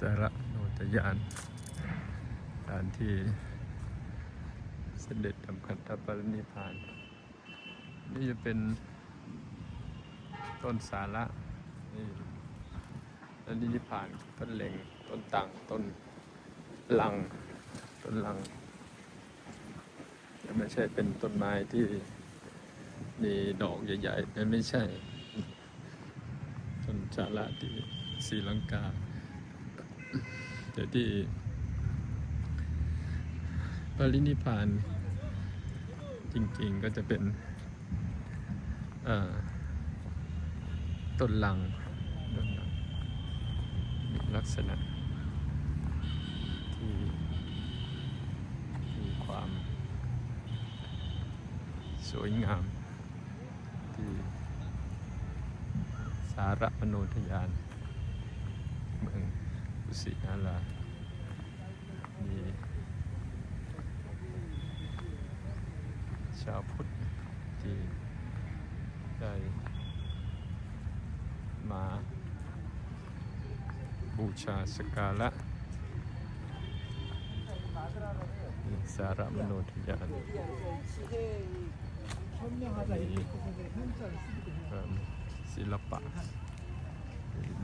สารโนตยานการที่เสด็จทำคันธปรินิพพาน นี่จะเป็นต้นสาระนี่แล้วนิพพานต้นเล็งต้นตังต้นลัง ต้นลังไม่ใช่เป็นต้นไม้ที่มีดอกใหญ่ๆนั่นไม่ใช่ ต้นสาระที่ศรีลังกา แต่ที่ปรินิพานจริงๆก็จะเป็นต้นลัง ลังลักษณะที่มีความสวยงาม ที่สาระมโนทยานเมืองุศินาลามีชาวพุทธที่ได้มาบูชาสการะสารมโนทยานศิลปะ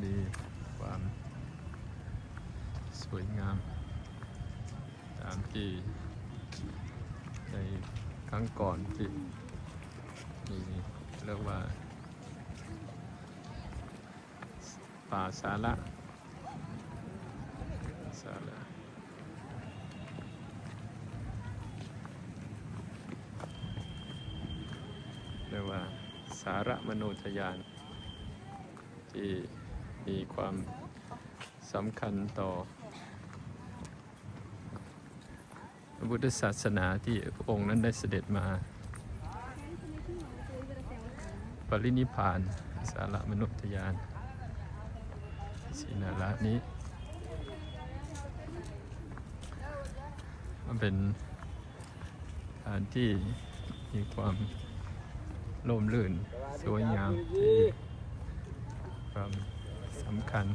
มีความ สวยงามตามที่ในครั้งก่อนที่มีเรียกว่าป่าสาระสาระเรียกว่าสาระมโนทยาน ที่มีความสำคัญต่อพ ระพุทธศาสนาที่พระองค์นั้นได้เสด็จมา ปรินิพาน สาระมนุษยานสินาระนี้ มันเป็นสถานที่มีความร่มรื่น สวยงามที่ความสำคัญ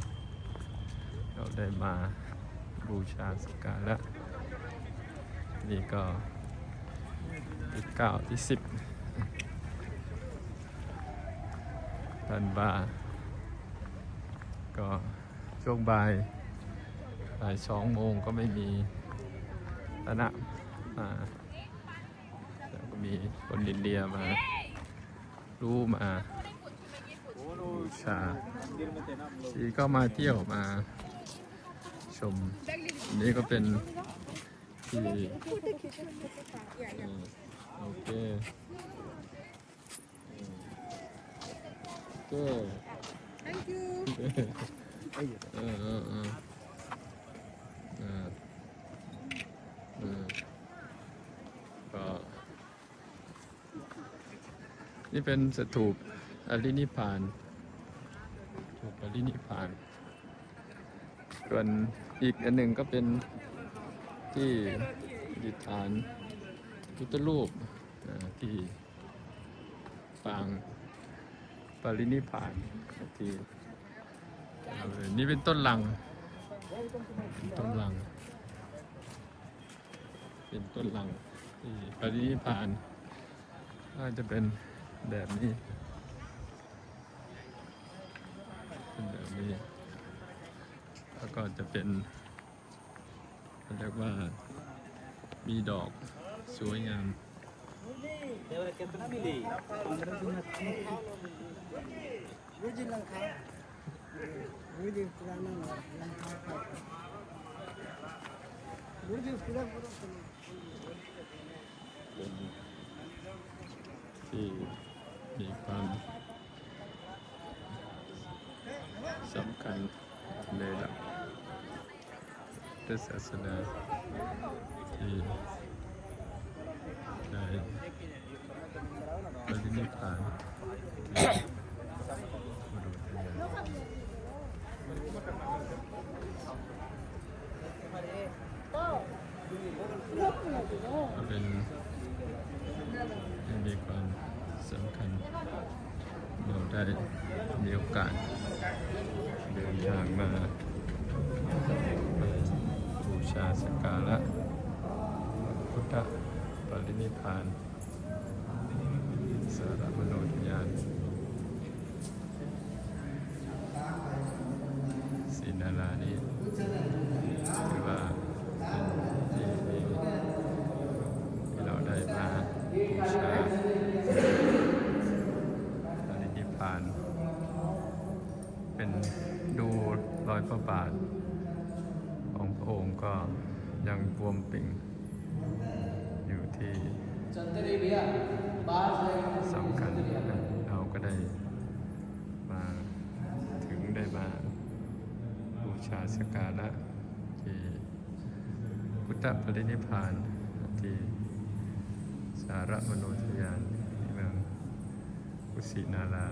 เราได้มาบูชาสักการะ นี่ก็ที่เก้าที่สิบธันวาก็ช่วงบ่ายบ่ายสองโมงก็ไม่มีตนะมาแล้วก็มีคนอินเดียมา รู้มาบูชาทีก็มาเที่ยวมาชมอันนี้ก็เป็น ที่อืมโอเคโอเค Thank you. เออเออเออเออก็นี่เป็นสถูปอรินิพานสถูปอรินิพาน ส่วนอีกอันหนึ่งก็เป็น ที่ดิฐานพุทธรูปที่ปางปรินิพานที่นี่เป็นต้นลังเป็นต้นลัง เป็นต้นลังที่ปรินิพพานก็จะเป็นแบบนี้เป็นแบบนี้แล้วก็จะเป็น เรียกว่ามีดอกสวยงาม 내가 कितना मिली पंद्रह दिन मुझे लंका मुझे पुराना लंका मुझे पूरा पूरा เป็นที่มีความสำคัญในหลักพุ ทธศาสนาที่ได้ปรินิพพานที่บรมญาก็เป็นมีความสำคัญเราได้มีโอกาสเดินทางมา สักการะพุทธปรินิพพานสารมโนทยาน็ยังบวมปิ่งอยู่ที่สำคัญเราก็ได้มาถึงได้มาบูชาสกการะที่พุทธปรินิพานที่สารมโนทยานที่เมืองกุสินารา